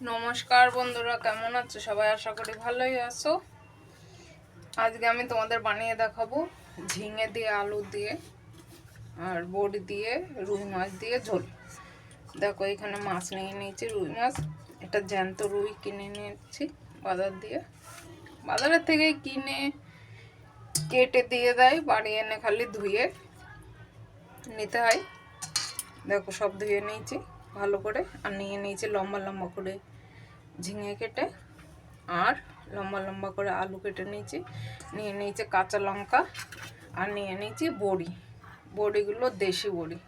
নমস্কার বন্ধুরা, কেমন আছো? সবাই আশা করি ভালোই আছো। আজকে আমি তোমাদের বানিয়ে দেখাবো ঝিঙে দিয়ে, আলু দিয়ে, আর বড়ি দিয়ে, রুই মাছ দিয়ে ঝোল। দেখো, এখানে মাছ নিয়ে নিয়েছি, রুই মাছ। এটা জ্যান্ত রুই কিনে নিয়েছি বাজার দিয়ে। বাজারের থেকে কিনে, কেটে দিয়ে দেয়, বাড়ি এনে খালি ধুয়ে নিতে হয়। দেখো, সব ধুয়ে নিয়েছি। ভালো করে আর নিয়ে নিয়েছি লম্বা লম্বা করে ঝিঙে কেটে আর লম্বা লম্বা করে আলু কেটে নিয়েছি। নিয়ে নিয়েছি কাঁচা লঙ্কা আর নিয়ে নিয়েছি বড়ি। বড়িগুলো দেশি বড়ি।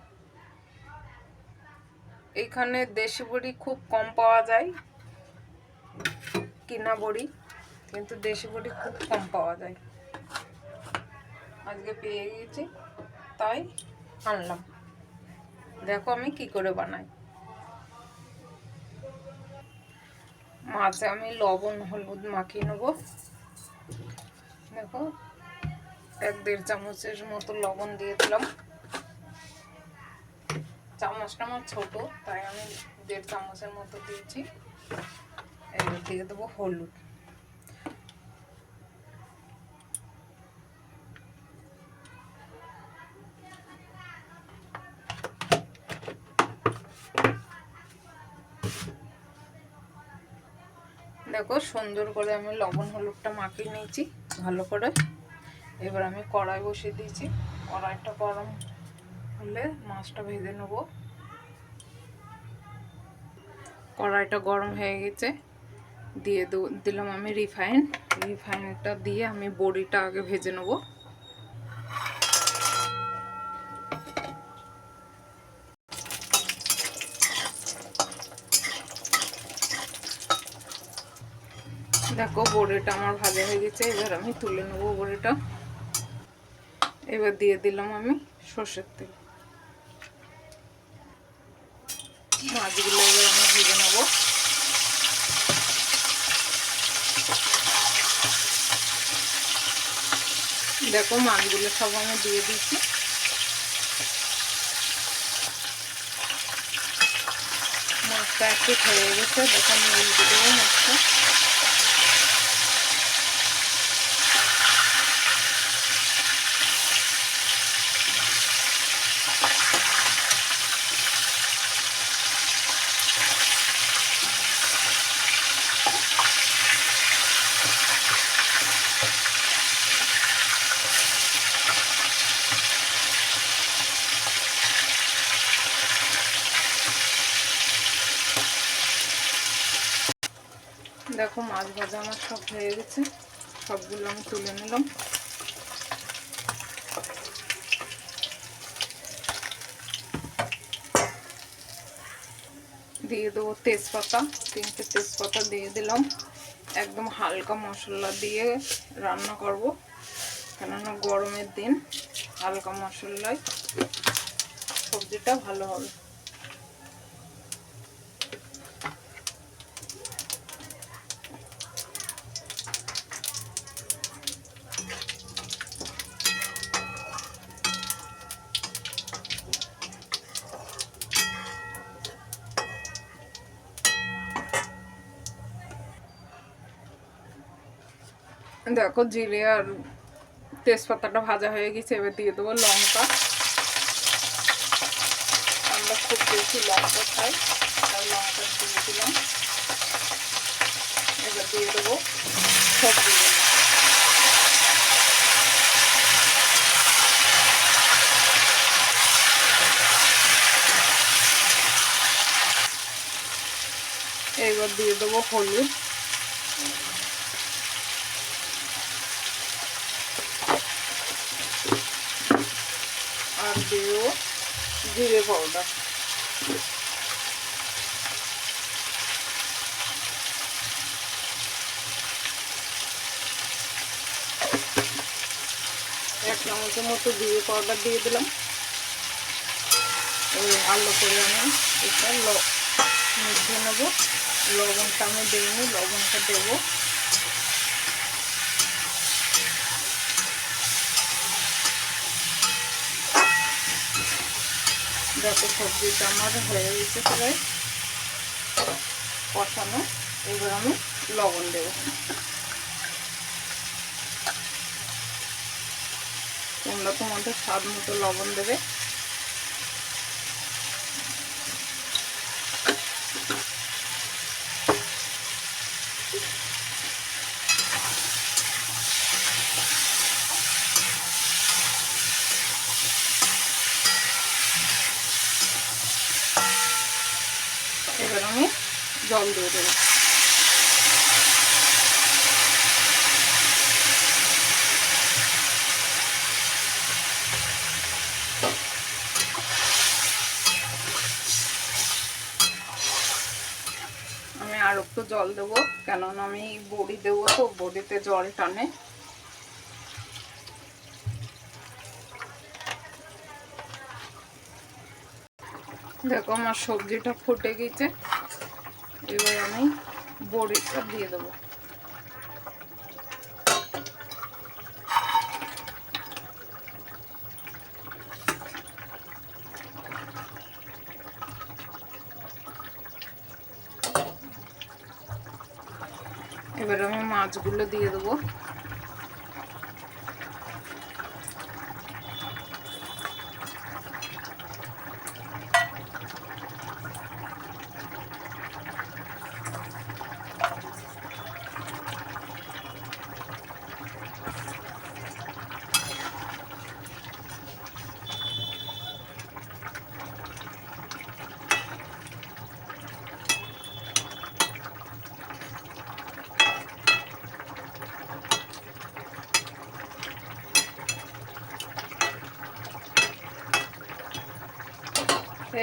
এইখানে দেশি বড়ি খুব কম পাওয়া যায়, কিনা বড়ি, কিন্তু দেশি বড়ি খুব কম পাওয়া যায়। আজকে পেয়ে গেছি, তাই আনলাম। দেখো আমি কি করে বানাই। মাছে আমি লবণ, হলুদ মাখিয়ে নেব। দেখো, এক দেড় চামচের মতো লবণ দিয়ে দিলাম। চামচটা আমার ছোট, তাই আমি দেড় চামচের মতো দিয়েছি। এবার দিয়ে দেবো হলুদ। দেখো, সুন্দর করে আমি লবণ হলুদটা মাখিয়ে নিয়েছি, ভালো করে। এবার আমি কড়াই বসিয়ে দিয়েছি। কড়াইটা গরম হলে মাছটা ভেজে নেব। কড়াইটা গরম হয়ে গেছে। দিয়ে দিলাম আমি রিফাইন। রিফাইনটা দিয়ে আমি বড়িটা আগে ভেজে নেব। দেখো বড়িটা আমার ভাজা হয়ে গেছে, এবার আমি তুলে নেব বড়িটা। এবার দিয়ে দিলাম আমি সর্ষের তেল। মাছগুলো এবার আমি ভেজে নেব। দেখো মাছগুলো সব আমি দিয়ে দিচ্ছি মাছটা একটু হয়ে গেছে, দেখো আমি উল্টে দেবো মাছটা দেখো মাছ ভাজা আমার সব হয়ে গেছে। সবগুলো আমি তুলে নিলাম। দিয়ে দেবো তেজপাতা, তিনটে তেজপাতা দিয়ে দিলাম। একদম হালকা মশলা দিয়ে রান্না করব, কেননা গরমের দিন হালকা মশলায় সবজিটা ভালো হবে। দেখো জিরে আর তেজপাতাটা ভাজা হয়ে গেছে, এবার দিয়ে দেবো লঙ্কা। আমরা খুব বেশি লঙ্কা খাই লঙ্কা দিয়ে দিলাম। এবার দিয়ে দেবো সবজিগুলো এবার দিয়ে দেবো হলুদ আর দেবো জিরে পাউডার এক চামচের মতো জিরে পাউডার দিয়ে দিলাম। এই আলো নেব। লবণটা আমি দিইনি, লবণটা দেবো। দেখো সবজিটা আমার হয়ে গেছে প্রায় কষানো, এবার আমি লবণ দেবো। তোমরা তোমাদের স্বাদ মতো লবণ দেবে এবার আমি জল দিয়ে দেবো। আমি আর একটু জল দেবো, কেননা আমি বড়ি দেবো তো, বড়িতে জল টানে। দেখো আমার সবজিটা ফুটে গেছে। আমি বড়িটা দিয়ে দেবো। এবার আমি মাছগুলো দিয়ে দেবো।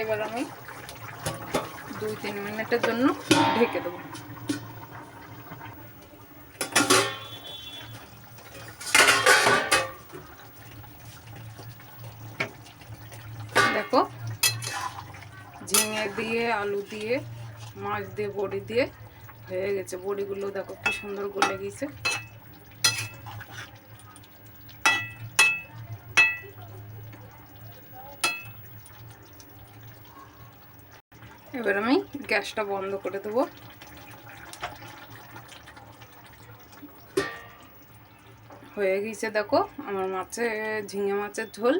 এবার আমি দুই, তিন মিনিটের জন্য ঢেকে দেবো। দেখো, ঝিঙে দিয়ে, আলু দিয়ে, মাছ দিয়ে, বড়ি দিয়ে হয়ে গেছে। বড়িগুলো দেখো কি সুন্দর গলে গেছে। এবার আমি গ্যাসটা বন্ধ করে দেবো। হয়ে গেছে দেখো আমার মাছে ঝিঙে মাছের ঝোল।